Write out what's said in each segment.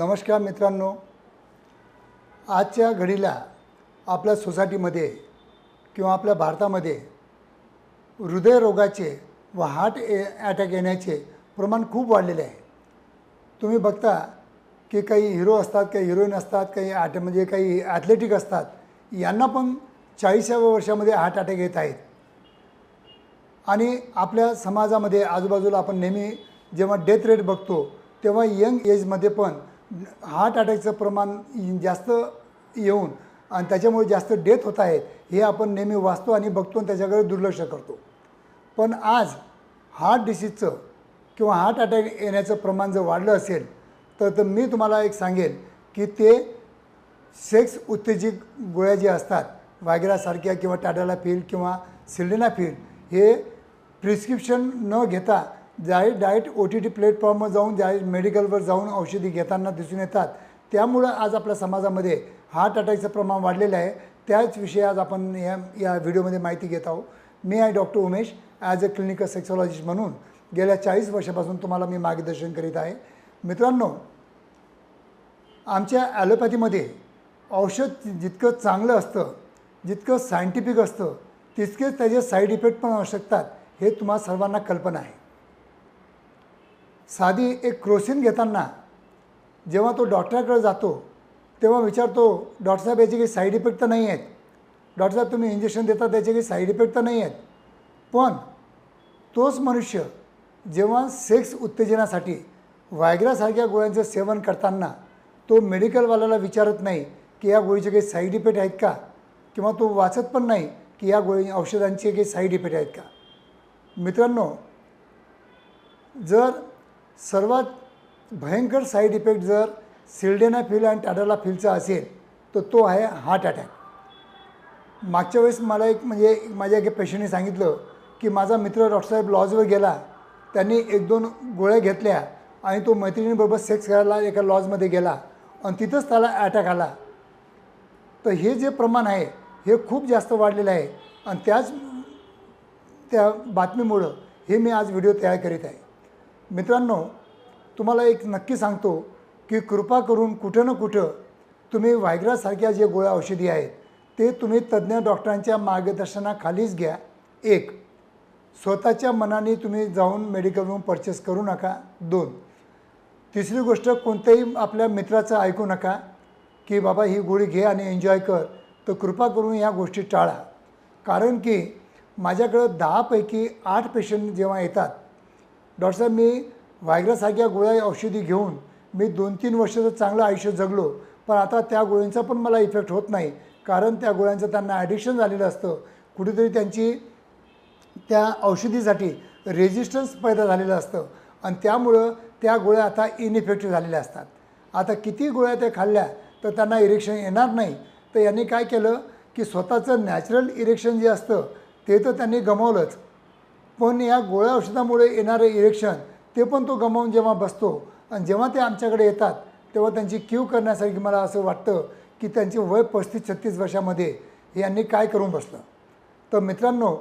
नमस्कार मित्रांनो. आजच्या घडीला आपल्या सोसायटीमध्ये किंवा आपल्या भारतामध्ये हृदयरोगाचे व हार्ट ए अटॅक येण्याचे प्रमाण खूप वाढलेले आहे. तुम्ही बघता की काही हिरो असतात काही हिरोईन असतात काही ॲट म्हणजे काही ॲथलेटिक असतात यांना पण चाळीसाव्या वर्षामध्ये हार्ट अटॅक येत आहेत. आणि आपल्या समाजामध्ये आजूबाजूला आपण नेहमी जेव्हा डेथ रेट बघतो तेव्हा यंग एजमध्ये पण हार्ट अटॅकचं प्रमाण जास्त येऊन आणि त्याच्यामुळे जास्त डेथ होत आहेत हे आपण नेहमी वाचतो आणि बघतो आणि त्याच्याकडे दुर्लक्ष करतो. पण आज हार्ट डिसीजचं किंवा हार्ट अटॅक येण्याचं प्रमाण जर वाढलं असेल तर तर मी तुम्हाला एक सांगेन की ते सेक्स उत्तेजित गोळ्या ज्या असतात वायग्रासारख्या किंवा टाटाला फील किंवा सिल्डेनाफिल हे प्रिस्क्रिप्शन न घेता direct diet O T T प्लॅटफॉर्मवर जाऊन ज्या मेडिकलवर जाऊन औषधी घेताना दिसून येतात. त्यामुळं आज आपल्या समाजामध्ये हार्ट अटॅकचं प्रमाण वाढलेलं आहे. त्याच विषयी आज आपण या या व्हिडिओमध्ये माहिती घेत आहोत. मी आहे doctor Umesh as a clinical sexologist म्हणून गेल्या चाळीस वर्षापासून तुम्हाला मी मार्गदर्शन करीत आहे. मित्रांनो आमच्या ॲलोपॅथीमध्ये औषध जितकं चांगलं असतं जितकं सायंटिफिक असतं तितकेच त्याचे साईड इफेक्ट पण असू शकतात हे तुम्हाला सर्वांना कल्पना आहे. साधी एक क्रोसिन घेताना जेव्हा तो डॉक्टरकडे जातो तेव्हा विचारतो डॉक्टर साहेब याचे काही साईड इफेक्ट तर नाही आहेत? डॉक्टर साहेब तुम्ही इंजेक्शन देता त्याचे काही साईड इफेक्ट तर नाही आहेत. पण तोच मनुष्य जेव्हा सेक्स उत्तेजनासाठी वायग्रासारख्या गोळ्यांचं सेवन करताना तो मेडिकलवाल्याला विचारत नाही की या गोळीचे काही साईड इफेक्ट आहेत का? किंवा तो वाचत पण नाही की या गोळी औषधांचे काही साईड इफेक्ट आहेत का? मित्रांनो जर सर्वात भयंकर साईड इफेक्ट जर सिल्डेनाफिल आणि टाडालाफिलचा असेल तर तो आहे हार्ट अटॅक मागच्या वेळेस मला एक म्हणजे माझ्या एका पेशंटने सांगितलं की माझा मित्र डॉक्टरसाहेब लॉजवर गेला त्यांनी एक दोन गोळ्या घेतल्या आणि तो मैत्रिणीबरोबर सेक्स करायला एका लॉजमध्ये गेला आणि तिथंच त्याला अटॅक आला. तर हे जे प्रमाण आहे हे खूप जास्त वाढलेलं आहे. आणि त्याच त्या बातमीमुळं हे मी आज व्हिडिओ तयार करीत आहे. मित्रांनो तुम्हाला एक नक्की सांगतो की कृपा करून कुठं ना कुठं तुम्ही व्हायग्रासारख्या जे गोळ्या औषधी आहेत ते तुम्ही तज्ज्ञ डॉक्टरांच्या मार्गदर्शनाखालीच घ्या. एक स्वतःच्या मनाने तुम्ही जाऊन मेडिकलवरून परचेस करू नका. दोन तिसरी गोष्ट कोणत्याही आपल्या मित्राचं ऐकू नका की बाबा ही गोळी घे आणि एन्जॉय कर तर कृपा करून ह्या गोष्टी टाळा. कारण की माझ्याकडं दहापैकी आठ पेशंट जेव्हा येतात डॉक्टर साहेब मी व्हायग्रासारख्या गोळ्या औषधी घेऊन मी दोन तीन वर्षाचं चांगलं आयुष्य जगलो पण आता त्या गोळ्यांचा पण मला इफेक्ट होत नाही. कारण त्या गोळ्यांचं त्यांना ॲडिक्शन झालेलं असतं. कुठेतरी त्यांची त्या औषधीसाठी रेजिस्टन्स पैदा झालेलं असतं. आणि त्यामुळं त्या गोळ्या आता इनइफेक्टिव्ह झालेल्या असतात. आता किती गोळ्या त्या खाल्ल्या तर त्यांना इरेक्शन येणार नाही. तर यांनी काय केलं की स्वतःचं नॅचरल इरेक्शन जे असतं ते तर त्यांनी गमावलंच. पण या गोळ्या औषधामुळे येणारं इरेक्शन ते पण तो गमावून जेव्हा बसतो आणि जेव्हा ते आमच्याकडे येतात तेव्हा त्यांची क्यू करण्यासाठी मला असं वाटतं की त्यांचे वय पस्तीस छत्तीस वर्षामध्ये हे यांनी काय करून बसलं. तर मित्रांनो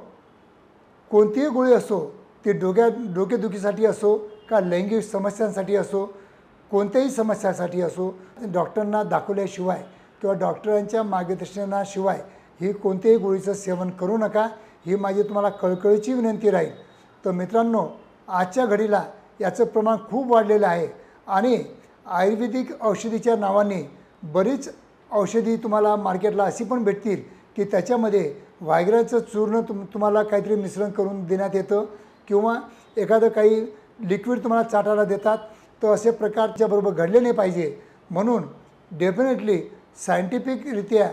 कोणतीही गोळी असो ती डोक्या डोकेदुखीसाठी असो का लैंगिक समस्यांसाठी असो कोणत्याही समस्यासाठी असो डॉक्टरांना दाखवल्याशिवाय किंवा डॉक्टरांच्या मार्गदर्शनाशिवाय ही कोणत्याही गोळीचं सेवन करू नका. ही माझी तुम्हाला कळकळीची विनंती राहील. तर मित्रांनो आजच्या घडीला याचं प्रमाण खूप वाढलेलं आहे आणि आयुर्वेदिक औषधीच्या नावाने बरीच औषधी तुम्हाला मार्केटला अशी पण भेटतील की त्याच्यामध्ये वायग्राचं चूर्ण तुम तुम्हाला काहीतरी मिश्रण करून देण्यात येतं किंवा एखादं काही लिक्विड तुम्हाला चाटायला देतात. तर असे प्रकारच्याबरोबर घडले नाही पाहिजे. म्हणून डेफिनेटली सायंटिफिकरित्या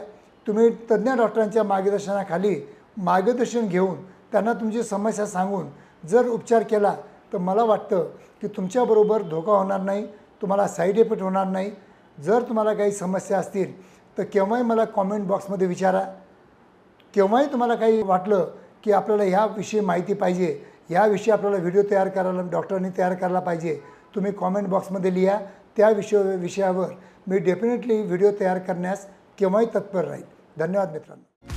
तुम्ही तज्ज्ञ डॉक्टरांच्या मार्गदर्शनाखाली मार्गदर्शन घेऊन त्यांना तुमची समस्या सांगून जर उपचार केला तर मला वाटतं की तुमच्याबरोबर धोका होणार नाही तुम्हाला साईड इफेक्ट होणार नाही. जर तुम्हाला काही समस्या असतील तर केव्हाही मला कॉमेंट बॉक्समध्ये विचारा. केव्हाही तुम्हाला काही वाटलं की आपल्याला ह्याविषयी माहिती पाहिजे ह्याविषयी आपल्याला व्हिडिओ तयार करायला डॉक्टरांनी तयार करायला पाहिजे तुम्ही कॉमेंट बॉक्समध्ये लिहा. त्या विषय विषयावर मी डेफिनेटली व्हिडिओ तयार करण्यास केव्हाही तत्पर राहील धन्यवाद मित्रांनो.